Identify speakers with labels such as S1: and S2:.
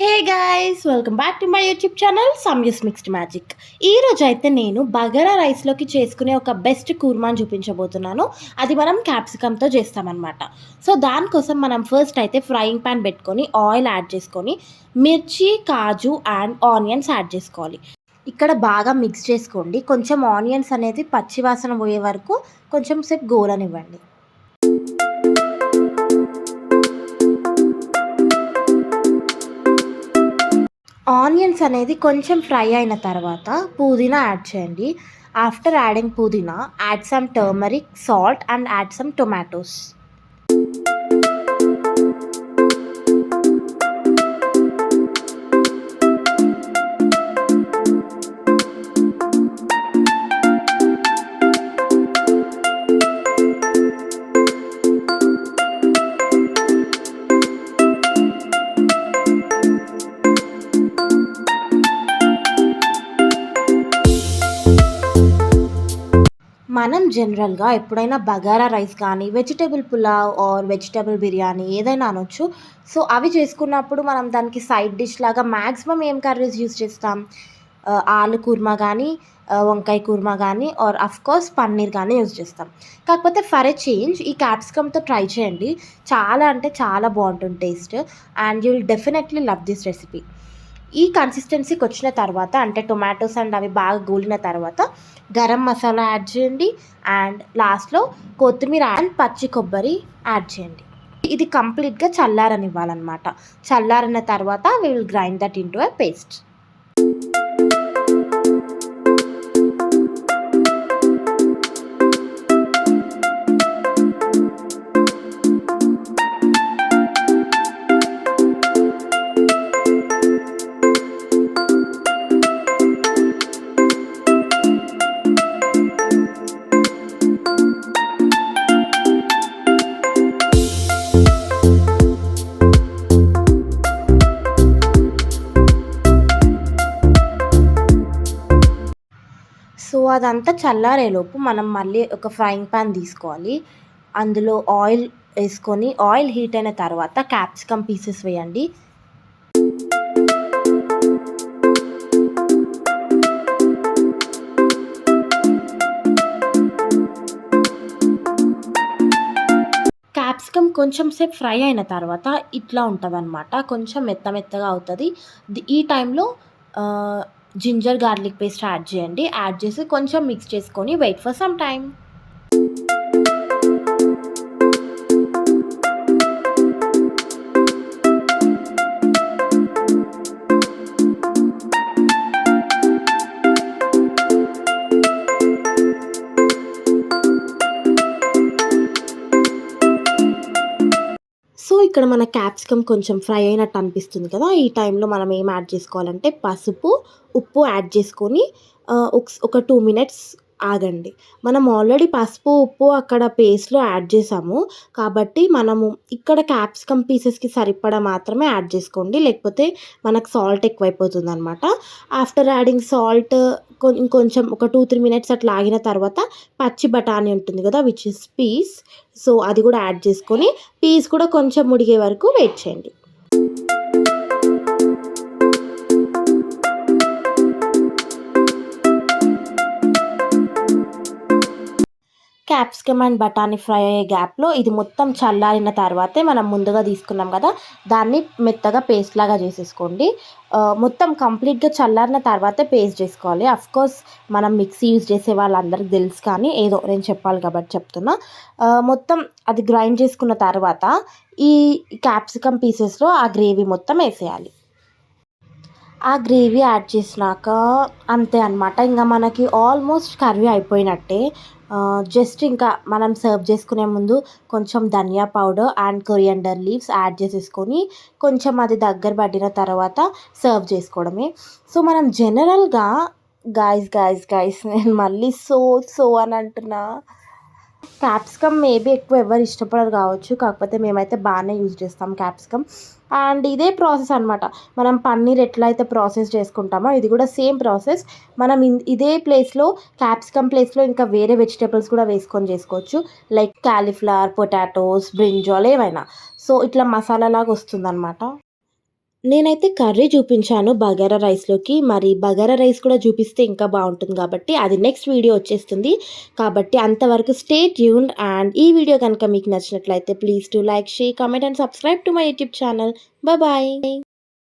S1: Hey guys welcome back to my YouTube channel Samyu's mixed magic. ఈరోజు అయితే నేను బగారా రైస్లోకి చేసుకునే ఒక బెస్ట్ కూర్మాని చూపించబోతున్నాను. అది మనం క్యాప్సికమ్తో చేస్తామన్నమాట. సో దానికోసం మనం ఫస్ట్ అయితే ఫ్రైయింగ్ ప్యాన్ పెట్టుకొని ఆయిల్ యాడ్ చేసుకొని మిర్చి కాజు అండ్ ఆనియన్స్ యాడ్ చేసుకోవాలి. ఇక్కడ బాగా మిక్స్ చేసుకోండి. కొంచెం ఆనియన్స్ అనేది పచ్చివాసన పోయే వరకు కొంచెం సేపు గోలనివ్వండి. ఆనియన్స్ అనేది కొంచెం ఫ్రై అయిన తర్వాత పుదీనా యాడ్ చేయండి. After adding pudina add some turmeric salt and add some tomatoes. మనం జనరల్గా ఎప్పుడైనా బగారా రైస్ కానీ vegetable pulao or vegetable biryani ఏదైనా అనొచ్చు. సో అవి చేసుకున్నప్పుడు మనం దానికి సైడ్ డిష్ లాగా మ్యాక్సిమం ఏం కర్రీస్ యూస్ చేస్తాం? ఆలు కుర్మా కానీ వంకాయ కుర్మా కానీ ఆర్ కోర్స్ పన్నీర్ కానీ యూజ్ చేస్తాం. కాకపోతే ఫర్ ఎ చేంజ్ ఈ క్యాప్సికమ్తో ట్రై చేయండి. చాలా అంటే చాలా బాగుంటుంది taste and you will definitely love this recipe ఈ కన్సిస్టెన్సీకి వచ్చిన తర్వాత అంటే టొమాటోస్ అండ్ అవి బాగా గోలిన తర్వాత గరం మసాలా యాడ్ చేయండి. అండ్ లాస్ట్లో కొత్తిమీర అండ్ పచ్చి కొబ్బరి యాడ్ చేయండి. ఇది కంప్లీట్గా చల్లారనివ్వాలన్నమాట. చల్లారిన తర్వాత we will grind that into a paste so అదంతా చల్లారేలోపు మనం మళ్ళీ ఒక ఫ్రైయింగ్ పాన్ తీసుకోవాలి. అందులో ఆయిల్ వేసుకొని ఆయిల్ హీట్ అయిన తర్వాత క్యాప్సికమ్ పీసెస్ వేయండి. క్యాప్సికమ్ కొంచెం సేపు ఫ్రై అయిన తర్వాత ఇట్లా ఉంటుంది అనమాట కొంచెం మెత్త మెత్తగా అవుతుంది. ఈ టైంలో జింజర్ గార్లిక్ పేస్ట్ యాడ్ చేయండి. యాడ్ చేసి కొంచెం మిక్స్ చేసుకొని వెయిట్ ఫర్ సమ్ టైం ఇక్కడ మన క్యాప్సికమ్ కొంచెం ఫ్రై అయినట్టు అనిపిస్తుంది కదా. ఈ టైంలో మనం ఏం యాడ్ చేసుకోవాలంటే పసుపు ఉప్పు యాడ్ చేసుకొని ఒక టూ మినిట్స్ ఆగండి. మనం ఆల్రెడీ పసుపు ఉప్పు అక్కడ పేస్ట్లో యాడ్ చేసాము. కాబట్టి మనము ఇక్కడ క్యాప్సికమ్ పీసెస్కి సరిపడా మాత్రమే యాడ్ చేసుకోండి. లేకపోతే మనకు సాల్ట్ ఎక్కువైపోతుంది అనమాట ఆఫ్టర్ యాడింగ్ సాల్ట్ ఇంకొంచెం ఒక టూ త్రీ మినిట్స్ అట్లా ఆగిన తర్వాత పచ్చి బఠానీ ఉంటుంది కదా విచ్ ఇస్ పీస్ సో అది కూడా యాడ్ చేసుకొని పీస్ కూడా కొంచెం ఉడిగే వరకు వెయిట్ చేయండి. క్యాప్సికమ్ అండ్ బఠానీ ఫ్రై అయ్యే గ్యాప్లో ఇది మొత్తం చల్లారిన తర్వాతే మనం ముందుగా తీసుకున్నాం కదా దాన్ని మెత్తగా పేస్ట్ లాగా చేసేసుకోండి. మొత్తం కంప్లీట్గా చల్లారిన తర్వాతే పేస్ట్ చేసుకోవాలి. అఫ్ కోర్స్ మనం మిక్సీ యూజ్ చేసే వాళ్ళందరికీ తెలుసు కానీ ఏదో నేను చెప్పాలి కాబట్టి చెప్తున్నా. మొత్తం అది గ్రైండ్ చేసుకున్న తర్వాత ఈ క్యాప్సికమ్ పీసెస్లో ఆ గ్రేవీ మొత్తం వేసేయాలి. ఆ గ్రేవీ యాడ్ చేసినాక అంతే అనమాట ఇంకా మనకి ఆల్మోస్ట్ కర్రీ అయిపోయినట్టే. జస్ట్ ఇంకా మనం సర్వ్ చేసుకునే ముందు కొంచెం ధనియా powder and coriander leaves add చేసేసుకొని కొంచెం అది దగ్గర పడిన తర్వాత సర్వ్ చేసుకోవడమే. సో మనం జనరల్గా గాయస్ గాయస్ గాయస్ నేను మళ్ళీ సో సో అని అంటున్నా. క్యాప్సికమ్ మేబీ ఎక్కువ ఎవరు ఇష్టపడరు కావచ్చు. కాకపోతే మేమైతే బాగానే యూజ్ చేస్తాం క్యాప్సికమ్ అండ్ ఇదే ప్రాసెస్ అనమాట మనం పన్నీర్ ఎట్లా అయితే ప్రాసెస్ చేసుకుంటామో ఇది కూడా సేమ్ ప్రాసెస్ మనం ఇన్- ఇదే ప్లేస్లో క్యాప్సికమ్ ప్లేస్లో ఇంకా వేరే వెజిటేబుల్స్ కూడా వేసుకొని చేసుకోవచ్చు. లైక్ క్యాలీఫ్లవర్ పొటాటోస్ బ్రింజాల్ ఏమైనా సో ఇట్లా మసాలా లాగా వస్తుంది నేనైతే కర్రీ చూపించాను బగారా రైస్లోకి. మరి బగారా రైస్ కూడా చూపిస్తే ఇంకా బాగుంటుంది కాబట్టి అది నెక్స్ట్ వీడియో వచ్చేస్తుంది. కాబట్టి అంతవరకు స్టే ట్యూన్ అండ్ ఈ వీడియో కనుక మీకు నచ్చినట్లయితే please to like share comment and subscribe to my YouTube channel. Bye.